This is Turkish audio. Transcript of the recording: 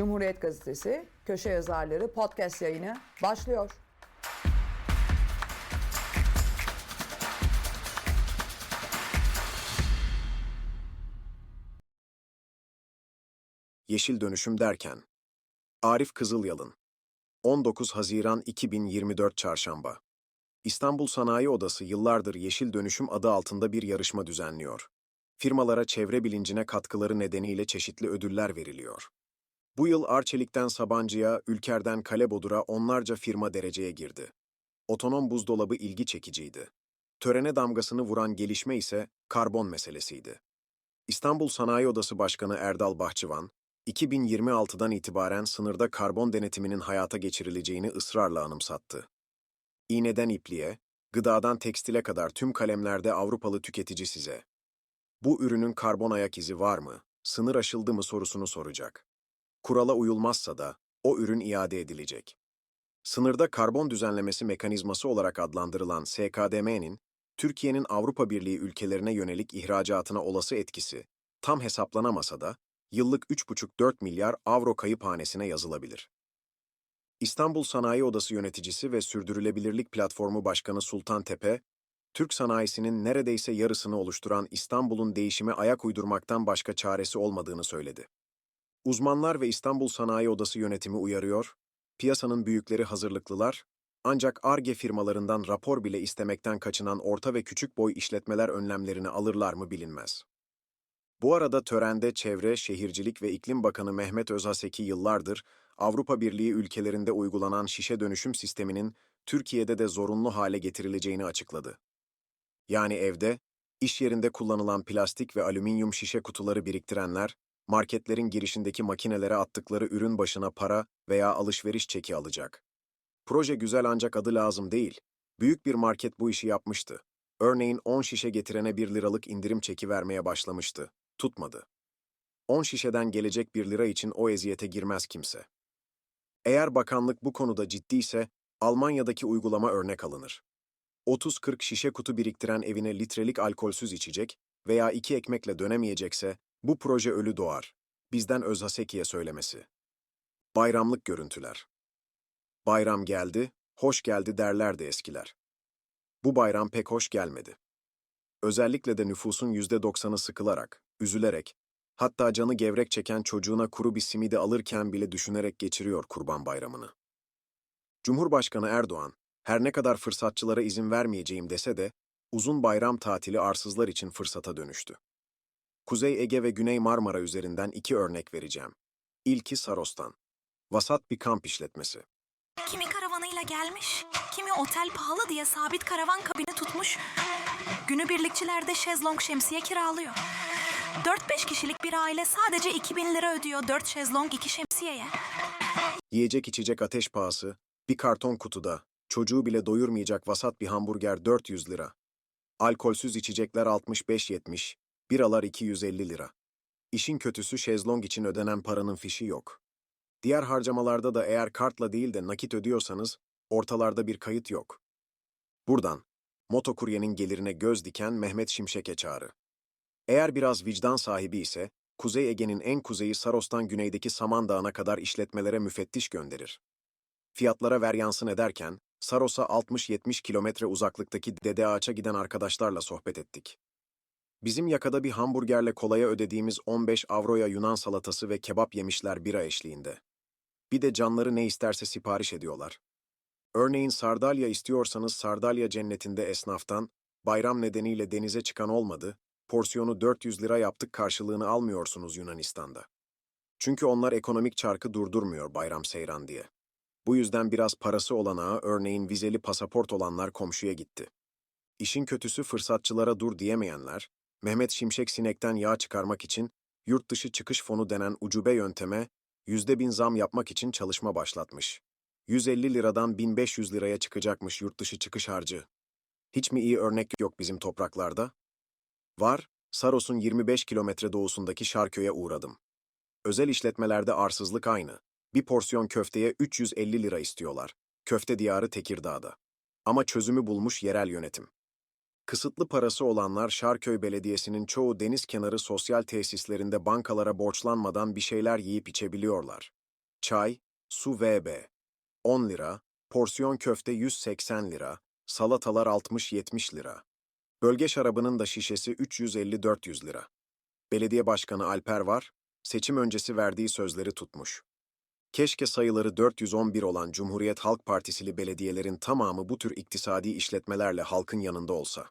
Cumhuriyet Gazetesi Köşe Yazarları podcast yayını başlıyor. Yeşil dönüşüm derken. Arif Kızılyalın 19 Haziran 2024 Çarşamba İstanbul Sanayi Odası yıllardır Yeşil Dönüşüm adı altında bir yarışma düzenliyor. Firmalara çevre bilincine katkıları nedeniyle çeşitli ödüller veriliyor. Bu yıl Arçelik'ten Sabancı'ya, Ülker'den Kalebodur'a onlarca firma dereceye girdi. Otonom buzdolabı ilgi çekiciydi. Törene damgasını vuran gelişme ise karbon meselesiydi. İstanbul Sanayi Odası Başkanı Erdal Bahçıvan, 2026'dan itibaren sınırda karbon denetiminin hayata geçirileceğini ısrarla anımsattı. İğneden ipliğe, gıdadan tekstile kadar tüm kalemlerde Avrupalı tüketici size. Bu ürünün karbon ayak izi var mı, sınır aşıldı mı sorusunu soracak. Kurala uyulmazsa da o ürün iade edilecek. Sınırda karbon düzenlemesi mekanizması olarak adlandırılan SKDM'nin, Türkiye'nin Avrupa Birliği ülkelerine yönelik ihracatına olası etkisi, tam hesaplanamasa da, yıllık 3,5-4 milyar avro kayıphanesine yazılabilir. İstanbul Sanayi Odası yöneticisi ve Sürdürülebilirlik Platformu Başkanı Sultan Tepe, Türk sanayisinin neredeyse yarısını oluşturan İstanbul'un değişime ayak uydurmaktan başka çaresi olmadığını söyledi. Uzmanlar ve İstanbul Sanayi Odası yönetimi uyarıyor, piyasanın büyükleri hazırlıklılar, ancak ARGE firmalarından rapor bile istemekten kaçınan orta ve küçük boy işletmeler önlemlerini alırlar mı bilinmez. Bu arada törende Çevre, Şehircilik ve İklim Bakanı Mehmet Özhaseki yıllardır Avrupa Birliği ülkelerinde uygulanan şişe dönüşüm sisteminin Türkiye'de de zorunlu hale getirileceğini açıkladı. Yani evde, iş yerinde kullanılan plastik ve alüminyum şişe kutuları biriktirenler, marketlerin girişindeki makinelere attıkları ürün başına para veya alışveriş çeki alacak. Proje güzel ancak adı lazım değil. Büyük bir market bu işi yapmıştı. Örneğin 10 şişe getirene 1 liralık indirim çeki vermeye başlamıştı. Tutmadı. 10 şişeden gelecek 1 lira için o eziyete girmez kimse. Eğer bakanlık bu konuda ciddiyse, Almanya'daki uygulama örnek alınır. 30-40 şişe kutu biriktiren evine litrelik alkolsüz içecek veya iki ekmekle dönemeyecekse, bu proje ölü doğar. Bizden Özhaseki'ye söylemesi. Bayramlık görüntüler. Bayram geldi, hoş geldi derlerdi eskiler. Bu bayram pek hoş gelmedi. Özellikle de nüfusun yüzde doksanı sıkılarak, üzülerek, hatta canı gevrek çeken çocuğuna kuru bir simidi alırken bile düşünerek geçiriyor Kurban Bayramı'nı. Cumhurbaşkanı Erdoğan, her ne kadar fırsatçılara izin vermeyeceğim dese de, uzun bayram tatili arsızlar için fırsata dönüştü. Kuzey Ege ve Güney Marmara üzerinden iki örnek vereceğim. İlki Saros'tan. Vasat bir kamp işletmesi. Kimi karavanıyla gelmiş, kimi otel pahalı diye sabit karavan kabini tutmuş. Günübirlikçilerde şezlong şemsiye kiralıyor. 4-5 kişilik bir aile sadece 2000 lira ödüyor 4 şezlong 2 şemsiyeye. Yiyecek içecek ateş pahası, bir karton kutuda, çocuğu bile doyurmayacak vasat bir hamburger 400 lira. Alkolsüz içecekler 65-70, biralar 250 lira. İşin kötüsü şezlong için ödenen paranın fişi yok. Diğer harcamalarda da eğer kartla değil de nakit ödüyorsanız, ortalarda bir kayıt yok. Buradan, motokuryenin gelirine göz diken Mehmet Şimşek'e çağrı. Eğer biraz vicdan sahibi ise, Kuzey Ege'nin en kuzeyi Saros'tan güneydeki Samandağ'ına kadar işletmelere müfettiş gönderir. Fiyatlara veryansın ederken, Saros'a 60-70 kilometre uzaklıktaki Dede Ağaç'a giden arkadaşlarla sohbet ettik. Bizim yakada bir hamburgerle kolaya ödediğimiz 15 avroya Yunan salatası ve kebap yemişler bira eşliğinde. Bir de canları ne isterse sipariş ediyorlar. Örneğin sardalya istiyorsanız sardalya cennetinde esnaftan, bayram nedeniyle denize çıkan olmadı, porsiyonu 400 lira yaptık karşılığını almıyorsunuz Yunanistan'da. Çünkü onlar ekonomik çarkı durdurmuyor bayram seyran diye. Bu yüzden biraz parası olanağı örneğin vizeli pasaport olanlar komşuya gitti. İşin kötüsü fırsatçılara dur diyemeyenler, Mehmet Şimşek sinekten yağ çıkarmak için yurt dışı çıkış fonu denen ucube yönteme yüzde bin zam yapmak için çalışma başlatmış. 150 liradan 1500 liraya çıkacakmış yurt dışı çıkış harcı. Hiç mi iyi örnek yok bizim topraklarda? Var, Saros'un 25 kilometre doğusundaki Şarköy'e uğradım. Özel işletmelerde arsızlık aynı. Bir porsiyon köfteye 350 lira istiyorlar. Köfte diyarı Tekirdağ'da. Ama çözümü bulmuş yerel yönetim. Kısıtlı parası olanlar Şarköy Belediyesi'nin çoğu deniz kenarı sosyal tesislerinde bankalara borçlanmadan bir şeyler yiyip içebiliyorlar. çay, su VB 10 lira, porsiyon köfte 180 lira, salatalar 60-70 lira. Bölge şarabının da şişesi 350-400 lira. Belediye Başkanı Alper var, seçim öncesi verdiği sözleri tutmuş. Keşke sayıları 411 olan Cumhuriyet Halk Partisili belediyelerin tamamı bu tür iktisadi işletmelerle halkın yanında olsa.